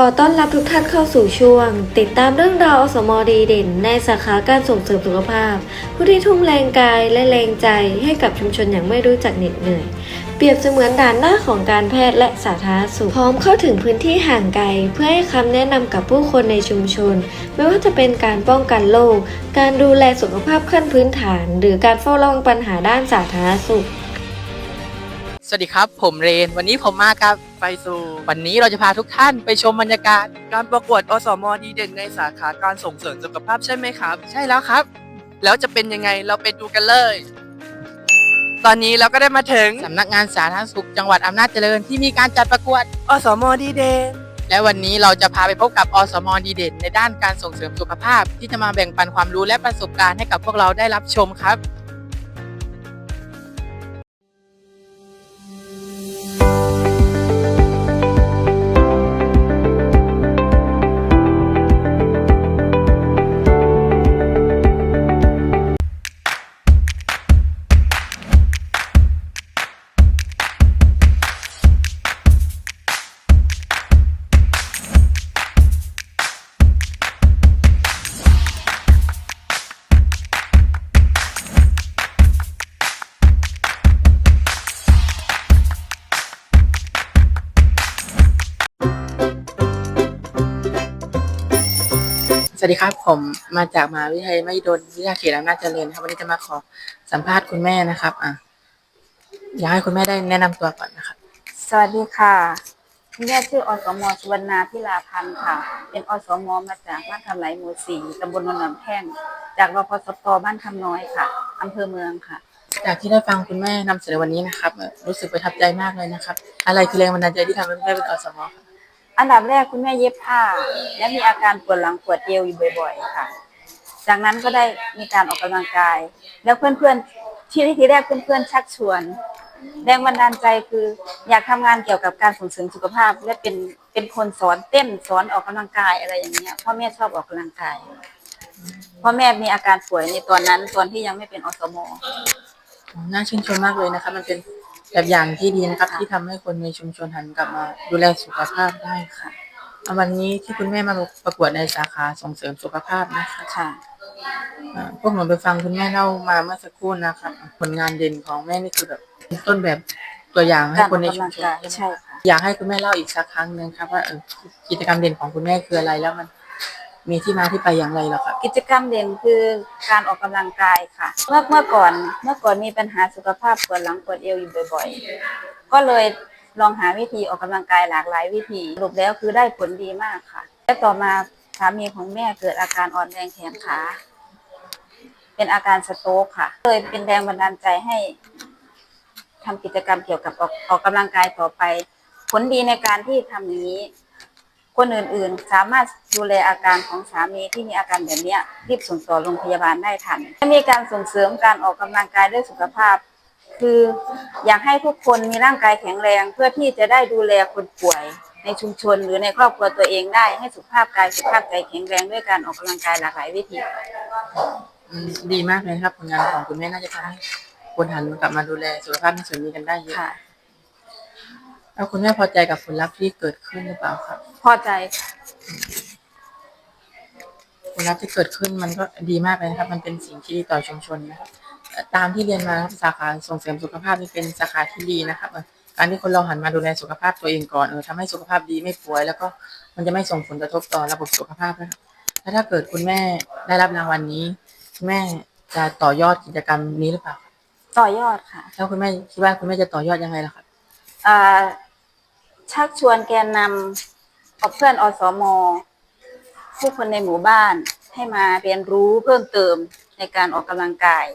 ขอต้อนรับทุกท่านเข้าสู่ช่วง ติดตามเรื่องราวอสมอดีเด่น ในสาขาการส่งเสริมสุขภาพ ผู้ที่ทุ่มแรงกายและแรงใจให้กับชุมชนอย่างไม่รู้จักเหน็ดเหนื่อย เปรียบเสมือนด่านหน้าของการแพทย์และสาธารณสุขพร้อมเข้าถึงพื้นที่ห่างไกล เพื่อให้คำแนะนำกับผู้คนในชุมชน ไม่ว่าจะเป็นการป้องกันโรคการดูแลสุขภาพขั้นพื้นฐาน หรือการเฝ้าระวังปัญหาด้านสาธารณสุข สวัสดีครับ ผมเรน วันนี้ผมมากับ ไปสู่วันนี้เราจะพาทุกท่านไปชมบรรยากาศ การประกวดอสมดีเด่นในสาขาการส่งเสริมสุขภาพใช่ไหมครับ ใช่แล้วครับ แล้วจะเป็นยังไงเราไปดูกันเลย ตอนนี้เราก็ได้มาถึงสำนักงานสาธารณสุขจังหวัดอำนาจเจริญที่มีการจัดประกวด อสมดีเด่นและวันนี้เราจะพาไปพบกับอสมดีเด่นในด้านการส่งเสริมสุขภาพ ที่จะมาแบ่งปันความรู้และประสบการณ์ให้กับพวกเราได้รับชมครับ วัสดีครับผมมาจากมหาวิทยาลัยมหิดลวิทยาเขตอำนาจเจริญครับวันนี้จะมาขอสัมภาษณ์คุณแม่นะครับ อะอยากให้คุณแม่ได้แนะนำตัวก่อนนะครับ สวัสดีค่ะคุณแม่ชื่ออสมสุวรรณาพิลาพันธ์ค่ะ เป็นอสมมาจากบ้านคำไหลหมู่สี่ตำบลนนท์แท่งจากรพสตบ้านคำน้อยค่ะอำเภอเมืองค่ะ จากที่ได้ฟังคุณแม่นำเสนอวันนี้นะครับเอ่อรู้สึกประทับใจมากเลยนะครับ อะไรคือแรงบันดาลใจที่ทำให้คุณแม่เป็นอสมครับ อันดับแรกคุณแม่เย็บผ้า และมีอาการปวดหลังปวดเอวอยู่บ่อย ๆ ค่ะ จากนั้นก็ได้มีการออกกำลังกาย แล้วเพื่อนๆที่ที่แรกเพื่อนๆชักชวน แรงบันดาลใจคืออยากทำงานเกี่ยวกับการส่งเสริมสุขภาพ และเป็นเป็นคนสอนเต้นสอนออกกำลังกายอะไรอย่างเงี้ยพ่อแม่ชอบออกกำลังกายพ่อแม่มีอาการป่วยในตอนนั้นตอนที่ยังไม่เป็นอสมน่าชื่นชมมากเลยนะครับมันเป็น แบบอย่างที่ดีนะครับค่ะที่ทำให้คนในชุมชนหันกลับมาดูแลสุขภาพได้ค่ะอะ วันนี้ที่คุณแม่มาประกวดในสาขาส่งเสริมสุขภาพนะคะค่ะอ่าพวกหนูไปฟังคุณแม่เล่ามาเมื่อสักครู่นะครับผลงานเด่นของแม่นี่คือแบบเป็นต้นแบบตัวอย่างให้การอคอนกในกำชุลัมงชนกายใช่ไหมใช่ค่ะ อยากให้คุณแม่เล่าอีกสักครั้งหนึ่งครับว่าเออกิจกรรมเด่นของคุณแม่คืออะไรแล้วมัน มีที่มาที่ไปอย่างไรเหรอครับกิจกรรมเด่นคือการออกกำลังกายค่ะ เมื่อเมื่อก่อนเมื่อก่อนมีปัญหาสุขภาพปวดหลังปวดเอวอยู่บ่อยๆ ก็เลยลองหาวิธีออกกำลังกายหลากหลายวิธีสรุปแล้วคือได้ผลดีมากค่ะ และต่อมาสามีของแม่เกิดอาการอ่อนแรงแขนขาเป็นอาการสโตรกค่ะเลยเป็นแรงบันดาลใจให้ทำกิจกรรมเกี่ยวกับออกออกกำลังกายต่อไป ผลดีในการที่ทำอย่างนี้ คนอื่นๆ สามารถดูแลอาการของสามีที่มีอาการแบบเนี้ยรีบส่งต่อโรงพยาบาลได้ทันและมีการส่งเสริมการออกกำลังกายด้วยสุขภาพ คืออยากให้ทุกคนมีร่างกายแข็งแรงเพื่อที่จะได้ดูแลคนป่วยในชุมชนหรือในครอบครัวตัวเองได้ให้สุขภาพกายสุขภาพใจแข็งแรงด้วยการออกกำลังกายหลากหลายวิธีอืมดีมากเลยนะครับผลงานของคุณแม่น่าจะทำให้คนหันกลับมาดูแลสุขภาพในส่วนนี้กันได้เยอะค่ะ แล้วคุณแม่พอใจกับผลลัพธ์ที่เกิดขึ้นหรือเปล่าครับ พอใจค่ะผลลัพธ์ที่เกิดขึ้นมันก็ดีมากเลยนะครับ มันเป็นสิ่งที่ดีต่อชุมชนนะครับเอ่อตามที่เรียนมาครับสาขาส่งเสริมสุขภาพนี่เป็นสาขาที่ดีนะครับเอ่อการที่คนเราหันมาดูแลสุขภาพตัวเองก่อนเออทำให้สุขภาพดีไม่ป่วย แล้วก็มันจะไม่ส่งผลกระทบต่อระบบสุขภาพนะครับแล้วถ้าเกิดคุณแม่ได้รับรางวัลนี้ คุณแม่จะต่อยอดกิจกรรมนี้หรือเปล่าครับต่อยอดค่ะ แล้วคุณแม่คิดว่าคุณแม่จะต่อยอดยังไงล่ะครับ อ่า ชักชวนแกนนำกับเพื่อนอสมผู้คนในหมู่บ้านให้มาเรียนรู้เพิ่มเติมในการออกกำลังกาย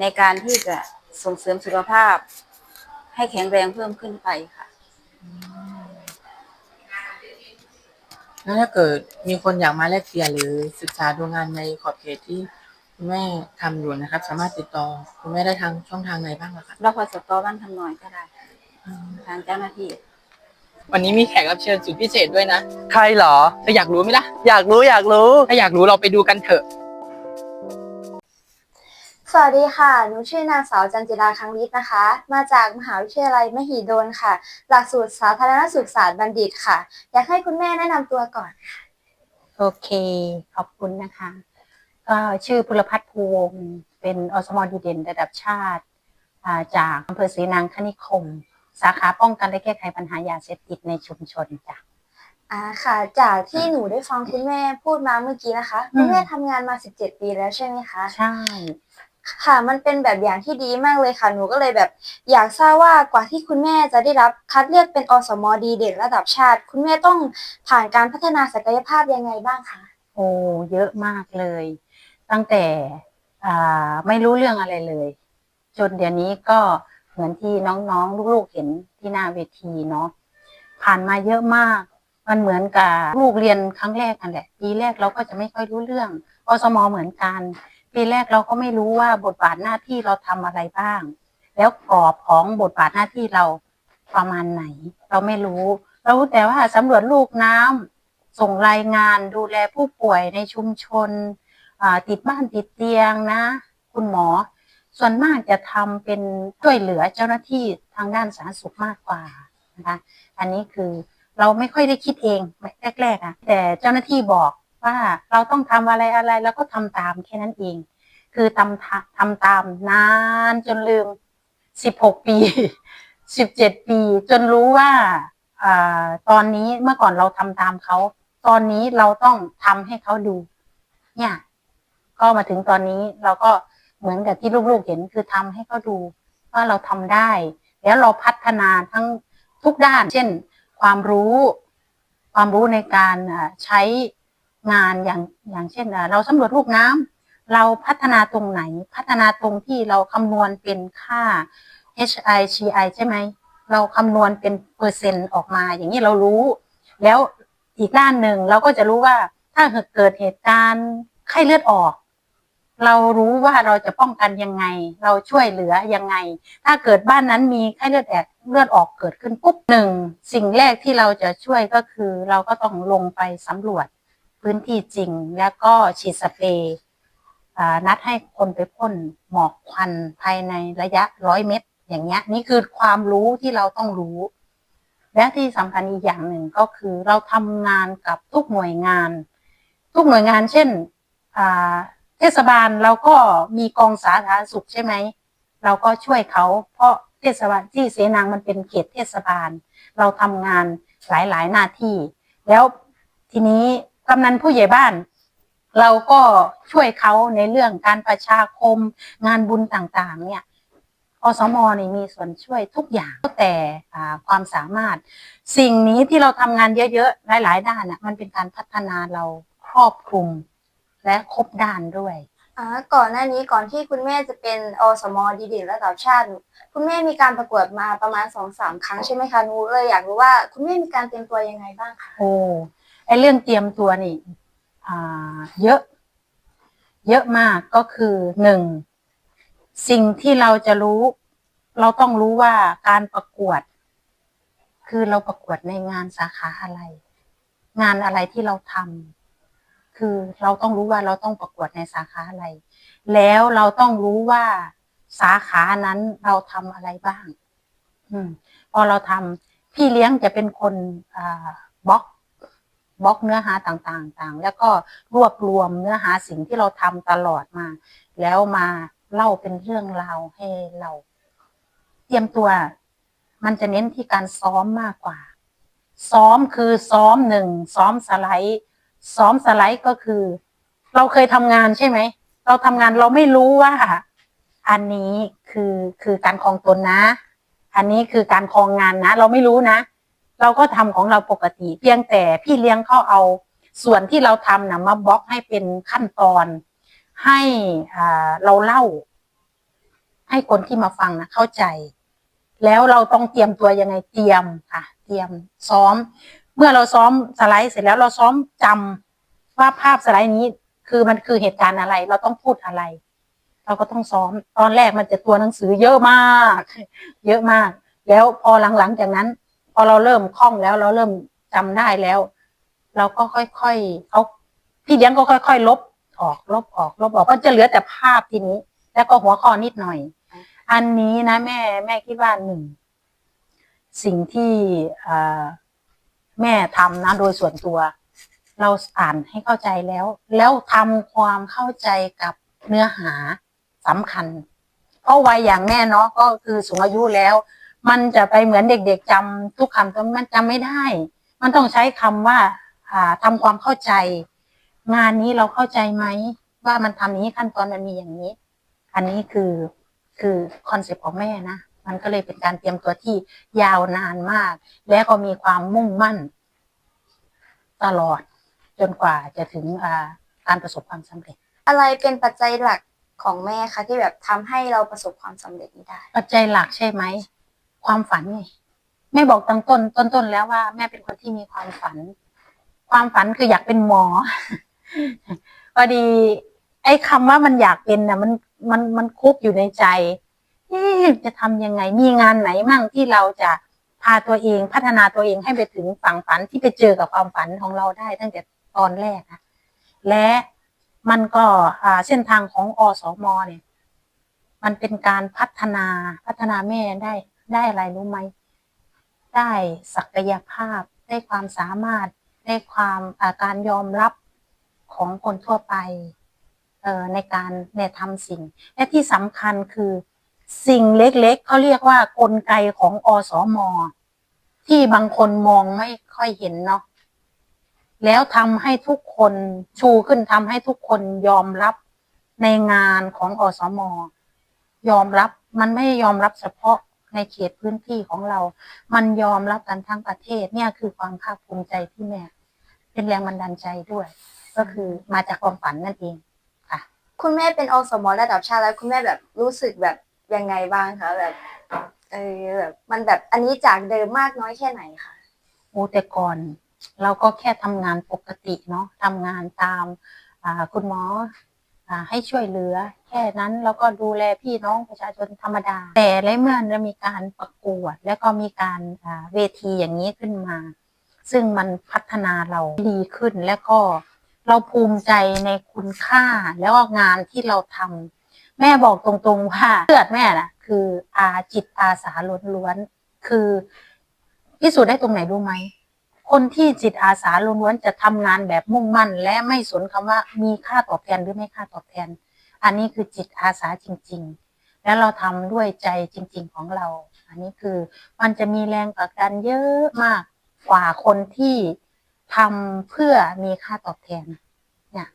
ในการที่จะส่งเสริมสุขภาพ ให้แข็งแรงเพิ่มขึ้นไปค่ะ แล้วถ้าเกิดมีคนอยากมาแลกเปลี่ยนหรือศึกษาดูงานในขอบเขตที่คุณแม่ทำอยู่นะครับ สามารถติดต่อคุณแม่ได้ทางช่องทางไหนบ้างล่ะครับรพสตบ้านทำน้อยก็ได้ ทางเจ้าหน้าที่ วันนี้มีแขกรับเชิญสุดพิเศษด้วยนะ ใครเหรอเธออยากรู้ไหมล่ะ อยากรู้อยากรู้ ถ้าอยากรู้เราไปดูกันเถอะ สวัสดีค่ะ หนูชื่อนางสาวจันจิราคังวิทย์นะคะ มาจากมหาวิทยาลัยมหิดลค่ะ หลักสูตรสาธารณสุขศาสตร์บัณฑิตค่ะ อยากให้คุณแม่แนะนำตัวก่อน โอเค ขอบคุณนะคะก็ชื่อพุลพัฒน์ภูวงศ์เป็นอสมดีเด่นระดับชาติอ่าจากอำเภอศรีนางคณิคม สาขาป้องกันและแก้ไขปัญหายาเสพติดในชุมชนจ้ะ อ่าค่ะ จากที่หนูได้ฟังคุณแม่พูดมาเมื่อกี้นะคะอืม คุณแม่ทำงานมา 17 ปีแล้วใช่ไหมคะใช่ ค่ะ มันเป็นแบบอย่างที่ดีมากเลยค่ะ หนูก็เลยแบบอยากทราบว่ากว่าที่คุณแม่จะได้รับคัดเลือกเป็นอสมดีเด่นระดับชาติ คุณแม่ต้องผ่านการพัฒนาศักยภาพยังไงบ้างคะโอ้เยอะมากเลย ตั้งแต่อ่าไม่รู้เรื่องอะไรเลย จนเดี๋ยวนี้ก็ เหมือนที่น้องๆ ลูกๆเห็นที่หน้าเวทีเนาะผ่านมาเยอะมาก มันเหมือนกับลูกเรียนครั้งแรกกันแหละ ปีแรกเราก็จะไม่ค่อยรู้เรื่องอสมเหมือนกัน ปีแรกเราก็ไม่รู้ว่าบทบาทหน้าที่เราทำอะไรบ้าง แล้วกรอบของบทบาทหน้าที่เราประมาณไหน เราไม่รู้เรารู้แต่ว่าสำรวจลูกน้ำส่งรายงานดูแลผู้ป่วยในชุมชนติดบ้านติดเตียงนะ คุณหมอ ส่วนมากจะทำเป็นช่วยเหลือเจ้าหน้าที่ทางด้านสาธารณสุขมากกว่านะคะอันนี้คือเราไม่ค่อยได้คิดเองแรกๆอะแต่เจ้าหน้าที่บอกว่าเราต้องทำอะไรอะไรแล้วก็ทำตามแค่นั้นเอง คือทำทำตามนานจนลืมสิบหกปีสิบเจ็ดปี จนรู้ว่าอ่าตอนนี้เมื่อก่อนเราทำตามเขา ตอนนี้เราต้องทำให้เขาดู เนี่ย ก็มาถึงตอนนี้เราก็ เหมือนกับที่ลูกๆเห็นคือทำให้เขาดูว่าเราทำได้ แล้วเราพัฒนาทั้งทุกด้าน เช่น ความรู้ ความรู้ในการใช้งานอย่างอย่างเช่น เราสำรวจลูกน้ำเราพัฒนาตรงไหน พัฒนาตรงที่เราคำนวณเป็นค่า HI GI ใช่ไหมเราคำนวณเป็นเปอร์เซ็นต์ออกมา อย่างนี้เรารู้ แล้วอีกด้านหนึ่งเราก็จะรู้ว่าถ้าเกิดเหตุการณ์ไข้เลือดออก เรารู้ว่าเราจะป้องกันยังไง เราช่วยเหลือยังไง ถ้าเกิดบ้านนั้นมีไข้เลือดแอดเลือดออกเกิดขึ้นปุ๊บหนึ่งสิ่งแรกที่เราจะช่วยก็คือ เราก็ต้องลงไปสำรวจพื้นที่จริง แล้วก็ฉีดสเปรย์อ่านัดให้คนไปพ่นหมอกควันภายในระยะร้อยเมตร อย่างเงี้ยนี่คือความรู้ที่เราต้องรู้ และที่สำคัญอีกอย่างหนึ่งก็คือเราทำงานกับทุกหน่วยงาน ทุกหน่วยงานเช่นอ่า เทศบาลเราก็มีกองสาธารณสุขใช่ไหม เราก็ช่วยเขาเพราะเทศบาลที่เสนางมันเป็นเขตเทศบาล เราทำงานหลายๆหน้าที่ แล้วทีนี้กำนันผู้ใหญ่บ้าน เราก็ช่วยเขาในเรื่องการประชาคมงานบุญต่างๆ เนี่ยอสมนี่มีส่วนช่วยทุกอย่างแต่ความสามารถ สิ่งนี้ที่เราทำงานเยอะๆ หลายๆ ด้านน่ะมันเป็นการพัฒนาเราครอบคลุม และครบด้านด้วยอ่าก่อนหน้านี้ก่อนที่คุณแม่จะเป็นอสมดีเด่นระดับชาติ คุณแม่มีการประกวดมาประมาณสองสามครั้งใช่ไหมคะหนูเลยอยากรู้ว่าคุณแม่มีการเตรียมตัวยังไงบ้างคะโอ้ไอเรื่องเตรียมตัวนี่อ่าเยอะ เยอะมากก็คือหนึ่งสิ่งที่เราจะรู้ เราต้องรู้ว่าการประกวด คือเราประกวดในงานสาขาอะไร งานอะไรที่เราทำ คือเราต้องรู้ว่าเราต้องประกวดในสาขาอะไร แล้วเราต้องรู้ว่าสาขานั้นเราทำอะไรบ้าง อืม พอเราทำพี่เลี้ยงจะเป็นคนบล็อกบล็อกเนื้อหาต่างๆต่างแล้วก็รวบรวมเนื้อหาสิ่งที่เราทำตลอดมา แล้วมาเล่าเป็นเรื่องราวให้เรา เตรียมตัว มันจะเน้นที่การซ้อมมากกว่า ซ้อมคือซ้อมหนึ่งซ้อมสไลด์ ซ้อมสไลด์ก็คือ เราเคยทำงานใช่ไหม เราทำงานเราไม่รู้ว่า อันนี้คือคือการคลองตนนะ อันนี้คือการคลองงานนะ เราไม่รู้นะ เราก็ทำของเราปกติ เพียงแต่พี่เลี้ยงเขาเอา ส่วนที่เราทำนะมาบล็อกให้เป็นขั้นตอน ให้อ่าเราเล่า ให้คนที่มาฟังนะเข้าใจ แล้วเราต้องเตรียมตัวยังไงเตรียมค่ะ เตรียมซ้อม เมื่อเราซ้อมสไลด์เสร็จแล้วเราซ้อมจำว่าภาพสไลด์นี้คือมันคือเหตุการณ์อะไร เราต้องพูดอะไร เราก็ต้องซ้อมตอนแรกมันจะตัวหนังสือเยอะมาก เยอะมาก แล้วพอหลังๆจากนั้น พอเราเริ่มคล่องแล้วเราเริ่มจำได้แล้ว เราก็ค่อยๆเขาพี่เลี้ยงก็ค่อย ๆ ลบออกลบออกลบออกก็จะเหลือแต่ภาพทีนี้ แล้วก็หัวข้อนิดหน่อย อันนี้นะแม่แม่คิดว่าหนึ่งสิ่งที่เอ่อ แม่ทำนะ โดยส่วนตัว เราอ่านให้เข้าใจแล้ว แล้วทำความเข้าใจกับเนื้อหาสำคัญ เพราะวัยอย่างแม่เนาะก็คือสูงอายุแล้ว มันจะไปเหมือนเด็กๆจำทุกคำแต่มันจำไม่ได้ มันต้องใช้คำว่าทำความเข้าใจ งานนี้เราเข้าใจไหมว่ามันทำนี้ขั้นตอนมันมีอย่างนี้ อันนี้คือคือคอนเซปต์ของแม่นะ มันก็เลยเป็นการเตรียมตัวที่ยาวนานมาก และก็มีความมุ่งมั่น ตลอดจนกว่าจะถึงอ่าการประสบความสำเร็จ อะไรเป็นปัจจัยหลักของแม่คะที่แบบทำให้เราประสบความสำเร็จนี้ได้ ปัจจัยหลักใช่ไหมความฝันไงแม่บอกตั้งต้นต้นต้นแล้วว่าแม่เป็นคนที่มีความฝัน ความฝันคืออยากเป็นหมอพอดี ไอ้คำว่ามันอยากเป็นน่ะมันมันมันคุกอยู่ในใจเอ๊ะ จะทำยังไงมีงานไหนมั่งที่เราจะพาตัวเองพัฒนาตัวเองให้ไปถึงฝั่งฝันที่ไปเจอกับความฝันของเราได้ตั้งแต่ตอนแรกนะและมันก็เส้นทางของอสมเนี่ย มันเป็นการพัฒนาพัฒนาแม่ได้ได้อะไรรู้ไหม ได้ศักยภาพ ได้ความสามารถ ได้ความอาการยอมรับของคนทั่วไปในการในทำสิ่ง และที่สำคัญคือ สิ่งเล็กๆเขาเรียกว่ากลไกของอสมที่บางคนมองไม่ค่อยเห็นเนาะแล้วทำให้ทุกคนชูขึ้นทำให้ทุกคนยอมรับในงานของอสมยอมรับมันไม่ยอมรับเฉพาะในเขตพื้นที่ของเรา มันยอมรับกันทั้งประเทศเนี่ยคือความภาคภูมิใจที่แม่ เป็นแรงบันดาลใจด้วย ก็คือมาจากความฝันนั่นเองค่ะ คุณแม่เป็นอสมระดับชาติแล้วคุณแม่แบบรู้สึกแบบ ยังไงบ้างคะแบบเออแบบมันแบบอันนี้จากเดิมมากน้อยแค่ไหนคะโอ้แต่ก่อน เราก็แค่ทำงานปกติเนาะทำงานตามคุณหมอให้ช่วยเหลือ แค่นั้นแล้วก็ดูแลพี่น้องประชาชนธรรมดา แต่และเมื่อเรามีการประกวด แล้วก็มีการเวทีอย่างนี้ขึ้นมา ซึ่งมันพัฒนาเราดีขึ้นแล้วก็เราภูมิใจในคุณค่าแล้วก็งานที่เราทำ แม่บอกตรงๆว่าเลือดแม่น่ะ คืออาจิตอาสาล้วนๆคือพิสูจน์ได้ตรงไหนรู้ไหมคนที่จิตอาสาล้วนๆจะทำงานแบบมุ่งมั่น และไม่สนคำว่ามีค่าตอบแทนหรือไม่ค่าตอบแทน อันนี้คือจิตอาสาจริง ๆ แล้วเราทำด้วยใจจริง ๆของเรา อันนี้คือมันจะมีแรงผลักดันเยอะมากกว่าคนที่ทำเพื่อมีค่าตอบแทนเนี่ย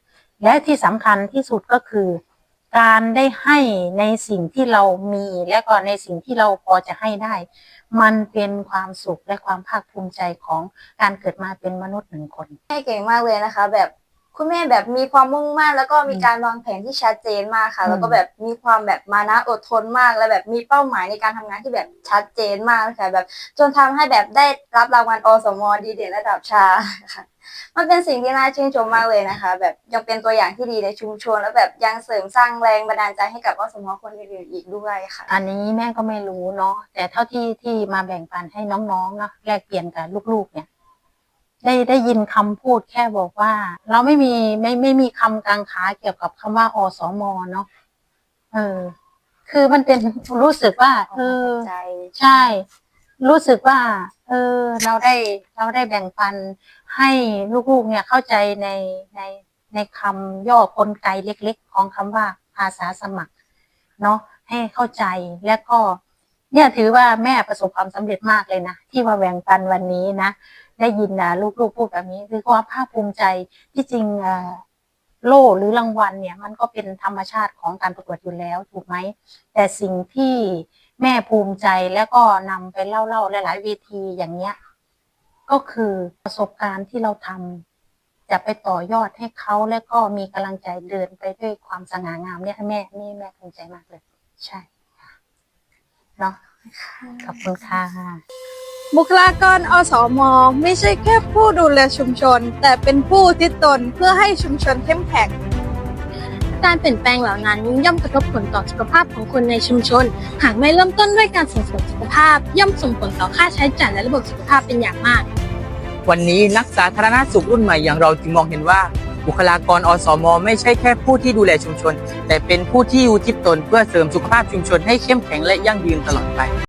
และที่สำคัญที่สุดก็คือ การได้ให้ในสิ่งที่เรามีและก็ในสิ่งที่เราพอจะให้ได้ มันเป็นความสุขและความภาคภูมิใจของการเกิดมาเป็นมนุษย์หนึ่งคน ให้เก่งมากเลยนะคะ แบบ คุณแม่แบบมีความมุ่งมั่นแล้วก็มีการวางแผนที่ชัดเจนมากค่ะอืมแล้วก็แบบมีความแบบมานะอดทนมาก แล้วแบบมีเป้าหมายในการทำงานที่แบบชัดเจนมากเลยค่ะแบบจนทำให้แบบได้รับรางวัลอสมดีเด่นระดับชาค่ะมันเป็นสิ่งที่น่าชื่นชมมากเลยนะคะ แบบยังเป็นตัวอย่างที่ดีในชุมชน แล้วแบบยังเสริมสร้างแรงบันดาลใจให้กับอสมคนอื่นๆอีกด้วยค่ะ อันนี้แม่ก็ไม่รู้เนาะแต่เท่าที่ที่มาแบ่งปันให้น้องๆเนาะแลกเปลี่ยนกับลูกๆเนี่ย ได้ได้ยินคำพูดแค่บอกว่า เราไม่มีไม่ไม่มีคำกลางขาเกี่ยวกับคำว่าอสมเนาะเออ คือมันเป็นรู้สึกว่า เออ ใจ ใช่ รู้สึกว่า เออ เราได้เราได้แบ่งปันให้ลูกๆ เนี่ยเข้าใจในในในคำย่อกลไกเล็กๆ ของคำว่าอาสาสมัคร เนาะให้เข้าใจแล้วก็ เนี่ยถือว่าแม่ประสบความสำเร็จมากเลยนะ ที่มาแบ่งปันวันนี้นะ ได้ยินนะลูกๆพูดแบบนี้ คือความภาคภูมิใจที่จริงเอ่อโล่หรือรางวัลเนี่ย มันก็เป็นธรรมชาติของการประกวดอยู่แล้วถูกไหม แต่สิ่งที่แม่ภูมิใจแล้วก็นำไปเล่าๆหลาย ๆ เวทีอย่างเนี้ย ก็คือประสบการณ์ที่เราทำจะไปต่อยอดให้เขาแล้วก็มีกำลังใจเดินไปด้วยความสง่างามเนี่ยแม่นี่แม่ภูมิใจมากเลย ใช่ค่ะเนาะขอบคุณค่ะ บุคลากรอสมไม่ใช่แค่ผู้ดูแลชุมชน แต่เป็นผู้ที่ตนเพื่อให้ชุมชนเข้มแข็ง การเปลี่ยนแปลงเหล่านั้นย่อมกระทบผลต่อสุขภาพของคนในชุมชน หากไม่เริ่มต้นด้วยการส่งเสริมสุขภาพ ย่อมส่งผลต่อค่าใช้จ่ายและระบบสุขภาพเป็นอย่างมาก วันนี้นักสาธารณสุขรุ่นใหม่อย่างเราจึงมองเห็นว่า บุคลากรอสมไม่ใช่แค่ผู้ที่ดูแลชุมชน แต่เป็นผู้ที่อุทิศตนเพื่อเสริมสุขภาพชุมชนให้เข้มแข็งและยั่งยืนตลอดไป